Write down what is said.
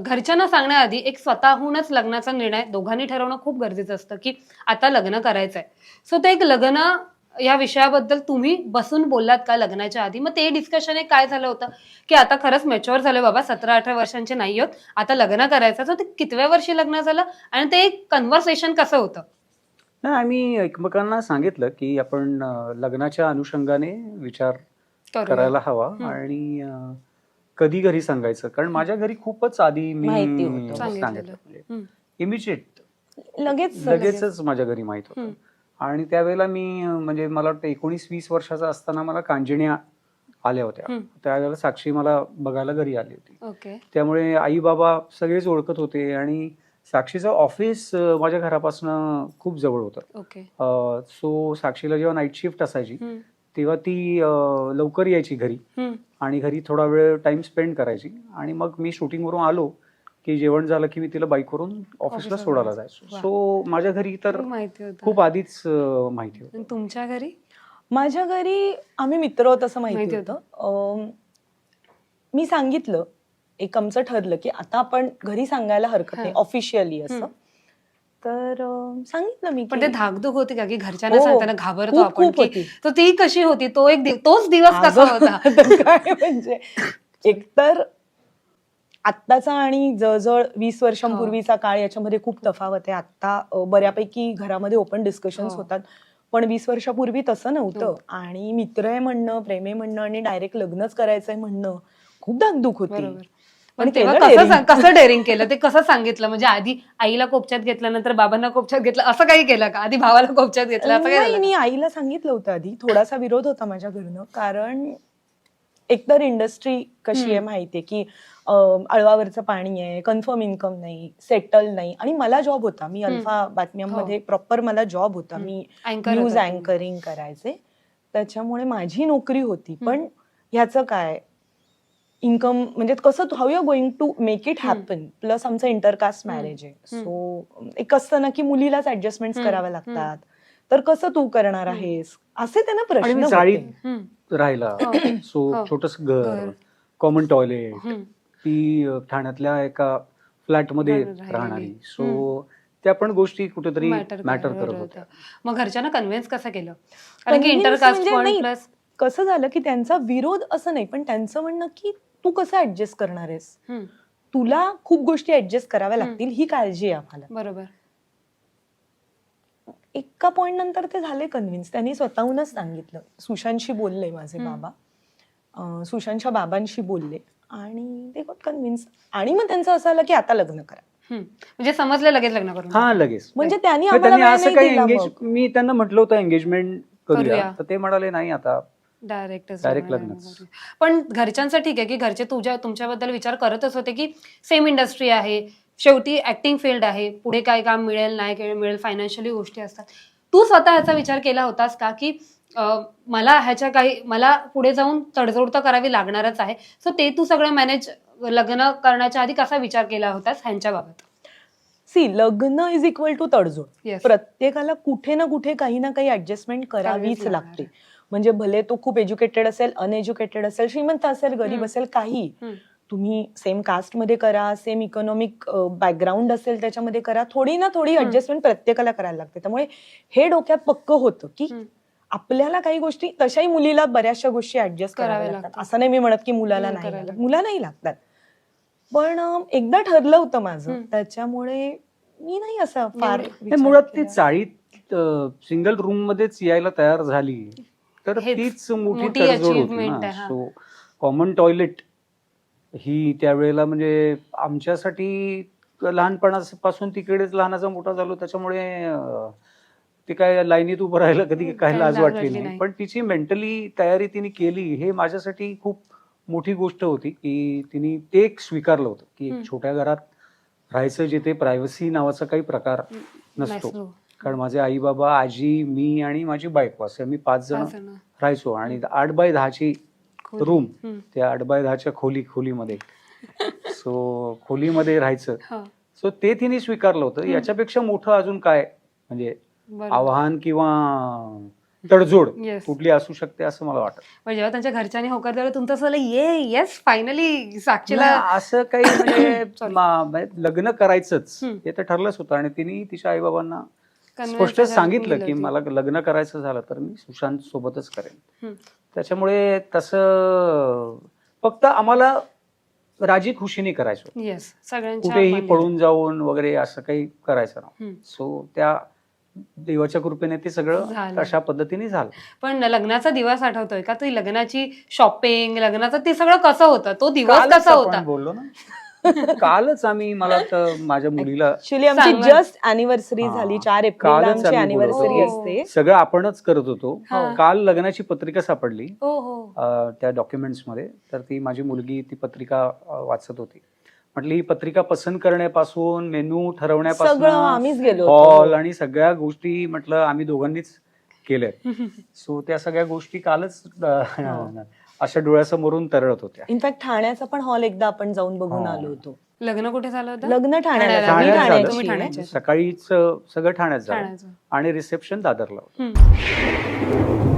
घरच्यांना सांगण्याआधी एक स्वतःहूनच लग्नाचा निर्णय दोघांनी ठरवणं खूप गरजेचं असतं की आता लग्न करायचंय. सो ते एक लग्न या विषयाबद्दल तुम्ही बसून बोललात का लग्नाच्या आधी? मग ते डिस्कशन एक काय झालं होतं? की आता खरंच मॅच्युअर झालं बाबा सतरा अठरा वर्षांचे नाही आहोत आता लग्न करायचं तर ते कितव्या वर्षी लग्न झालं? आणि ते एक कन्व्हर्सेशन कसं होतं? नाही आम्ही एकमेकांना सांगितलं की आपण लग्नाच्या अनुषंगाने विचार करूया. करायला हवा. आणि कधी घरी सांगायचं? कारण माझ्या घरी खूपच आधी मी होतं. सांगितलं. इमिजिएट लगेच लगेचच माझ्या घरी माहीत होतं. आणि त्यावेळेला मी अं, म्हणजे मला वाटतं एकोणीस वीस वर्षाचा असताना मला कांजिण्या आल्या होत्या. हम्म. त्यावेळेला साक्षी मला बघायला घरी आली होती. ओके. त्यामुळे आई बाबा सगळेच ओळखत होते आणि साक्षीचं ऑफिस अं, माझ्या घरापासून खूप जवळ होतं. ओके. सो साक्षीला जेव्हा नाईट शिफ्ट असायची हम्म. तेव्हा ती लवकर यायची घरी. आणि घरी थोडा वेळ टाइम स्पेंड करायची आणि मग मी शूटिंगवरून आलो की जेवण झालं की मी तिला बाईकवरून ऑफिसला ऑफिसला सोडायला जायचं. सो माझ्या घरी तर माहिती होतं खूप आधीच माहिती होतं तुमच्या घरी माझ्या घरी आम्ही मित्र आहोत असं माहिती होतं मी सांगितलं एक आमचं ठरलं की आता आपण घरी सांगायला हरकत नाही. ऑफिशियली असं. तर सांगितलं मी पण ते धाकधूक होती का की घरच्यांना हो. सांगताना घाबरतो आपण. तर ती कशी होती? तो एक तोच दिवस कसा होता? काय म्हणजे? एकतर आत्ताचा आणि जवळजवळ वीस वर्षांपूर्वीचा काळ याच्यामध्ये खूप तफावत आहे. आता अं, बऱ्यापैकी घरामध्ये ओपन डिस्कशन्स हो. होतात. पण वीस वर्षापूर्वी तसं नव्हतं. हो. आणि मित्र आहे म्हणणं प्रेमे म्हणणं आणि डायरेक्ट लग्नच करायचंय म्हणणं खूप धाकधूक होती. पण तेव्हा कसं daring. सांग- कसं डेअरिंग केलं? ते कसं सांगितलं? म्हणजे आधी आईला कोपच्यात घेतलं नंतर बाबांना कोपच्यात घेतलं? असं काही केलं का? आधी भावाला कोपच्यात घेतलं? असं काही नाही झालं मी आईला सांगितलं होतं आधी. थोडासा विरोध होता माझ्या घरनं. कारण एकतर इंडस्ट्री कशी आहे. माहितीये की अं, अळवावरचं पाणी आहे कन्फर्म इन्कम नाही सेटल नाही. आणि मला जॉब होता. मी. अल्फा बातम्यांमध्ये प्रॉपर मला जॉब होता. मी न्यूज होता. अँकरिंग करायचे. त्याच्यामुळे माझी नोकरी होती. पण ह्याचं काय? इन्कम म्हणजे कसं how you going to make it. Happen plus आमचं इंटरकास्ट. मॅरेज आहे. सो एक असतं ना की मुलीलाच ऍडजस्टमेंट. कराव्या लागतात तर कसं तू करणार. आहेस असे त्यांना प्रश्न. चाळीत. राहिला हो. सो हो. छोटस घर. Common toilet. ती ठाण्यातल्या एका फ्लॅटमध्ये. राहणारी सो त्या पण गोष्टी कुठेतरी मॅटर करत करत होतं. होत्या मग घरच्यांना कन्व्हिन्स कसं केलं कारण की इंटरकास्ट म्हणजे कसं झालं की त्यांचा विरोध असं नाही पण त्यांचं म्हणणं की तू कसं ऍडजस्ट करणार आहेस? तुला खूप गोष्टी ऍडजस्ट कराव्या. लागतील ही काळजी आहे आम्हाला. बरोबर. एका पॉइंट नंतर ते झाले कन्व्हिन्स त्यांनी स्वतःहूनच सांगितलं. सुशांतशी बोलले माझे. बाबा. अं, सुशांतच्या बाबांशी बोलले. आणि ते गॉट कन्व्हिन्स आणि मग त्यांचं असं आलं की आता लग्न करा. म्हणजे समजलं लगेच लग्न करून. हा लगेच. म्हणजे त्यांनी असं काही. मी त्यांना म्हटलं होतं एंगेजमेंट करूया. करूया. तर ते म्हणाले नाही आता डायरेक्ट Direct लग्नच. पण घरच्यांचं ठीक आहे की घरचे तुझ्या तुमच्याबद्दल विचार करतच होते की सेम इंडस्ट्री आहे शेवटी ऍक्टिंग फील्ड आहे पुढे काय काम मिळेल नाही मिळेल फायनान्शियली गोष्टी असतात तू स्वतः ह्याचा विचार केला होतास का की मला ह्याच्या काही मला पुढे जाऊन तडजोड तर करावी लागणारच आहे सो ते तू सगळं मॅनेज लग्न करण्याच्या आधी कसा विचार केला होतास ह्यांच्या बाबत सी लग्न इज इक्वल टू तडजोड Yes. प्रत्येकाला कुठे ना कुठे काही ना काही ऍडजस्टमेंट करावीच. लागते म्हणजे भले तो खूप एज्युकेटेड असेल अनएज्युकेटेड असेल श्रीमंत असेल गरीब. असेल काही. तुम्ही सेम कास्टमध्ये करा सेम इकॉनॉमिक बॅकग्राऊंड असेल त्याच्यामध्ये करा थोडी ना थोडी. ऍडजस्टमेंट प्रत्येकाला करायला लागते त्यामुळे हे डोक्यात पक्क होतं की. आपल्याला काही गोष्टी तशाही मुलीला बऱ्याचशा गोष्टी ऍडजस्ट कराव्या लागतात. असं नाही मी म्हणत की मुलाला नाही करायला लागत लागतात. मुलालाही लागतात पण एकदा ठरलं होतं माझं. त्याच्यामुळे मी नाही असं फार नाही, नाही, मुळात ती. चाळीत सिंगल रूम मध्येच यायला तयार झाली तर तीच मोठी तडजोड होती ना. सो कॉमन टॉयलेट ही त्यावेळेला म्हणजे आमच्यासाठी लहानपणापासून तिकडेच लहानाचा मोठा झालो त्याच्यामुळे ते काय लाईनीत उभं राहायला कधी काय काही लाज वाटली नाही. पण तिची मेंटली तयारी तिने केली हे माझ्यासाठी खूप मोठी गोष्ट होती की तिने ते एक स्वीकारलं होतं की. एक छोट्या घरात राहायचं जिथे प्रायव्हसी नावाचा काही प्रकार नसतो. कारण माझे आई बाबा आजी मी आणि माझी बायको असे आम्ही पाच जण. राहायचो आणि आठ बाय दहाची. रूम. त्या आठ बाय दहाच्या खोली खोलीमध्ये सो खोलीमध्ये राहायचं हा, सो ते तिने स्वीकारलं होतं. याच्यापेक्षा मोठं अजून काय म्हणजे. आव्हान किंवा तडजोड. कुठली असू शकते असं मला वाटत जेव्हा त्यांच्या घरच्यांनी होकार दिला तुमचं असं ये येस फायनली साक्षीला असं काही म्हणजे म्हणजे लग्न करायचंच. हे तर ठरलंच होतं आणि तिने तिच्या आई बाबांना convince स्पष्ट सांगितलं की. मला लग्न करायचं झालं तर मी सुशांत सोबतच करेन. त्याच्यामुळे तसं फक्त आम्हाला राजी खुशीने करायचं कुठेही. पळून जाऊन वगैरे असं काही करायचं हम्म. सो त्या देवाच्या कृपेने ते सगळं. अशा पद्धतीने झालं पण लग्नाचा दिवस आठवतोय का ती लग्नाची शॉपिंग लग्नाचं ते सगळं कसं होतं तो दिवस कसा होता बोललो ना कालच आम्ही मला तर माझ्या मुलीला ऍक्च्युली आमची सांगा. जस्ट अॅनिव्हर्सरी हा. झाली चार एप्रिलला कालच आमची आम्ही अॅनिव्हर्सरी. असते. सगळं आपणच करत होतो. हा. काल लग्नाची पत्रिका सापडली. हो हो. अ, त्या डॉक्युमेंट्समध्ये. तर ती माझी मुलगी ती पत्रिका अ, वाचत होती. म्हटली ही पत्रिका पसंत करण्यापासून मेनू ठरवण्यापासून सगळं आम्हीच गेलो हॉल होतो आणि सगळ्या गोष्टी म्हटलं आम्ही दोघांनीच केल्या सो त्या सगळ्या गोष्टी कालच अ, अशा डोळ्यासमोरून तरळत होत्या इनफॅक्ट ठाण्याचा पण हॉल एकदा आपण जाऊन बघून हा. आलो होतो लग्न कुठे झालं होतं लग्न ठाण्याला ठाण्याला. मी ठाण्यात झालं. तुम्ही ठाण्याची. सकाळीच सगळं ठाण्यात झालं ठाण्याचं आणि रिसेप्शन दादरला होतं. हम्म.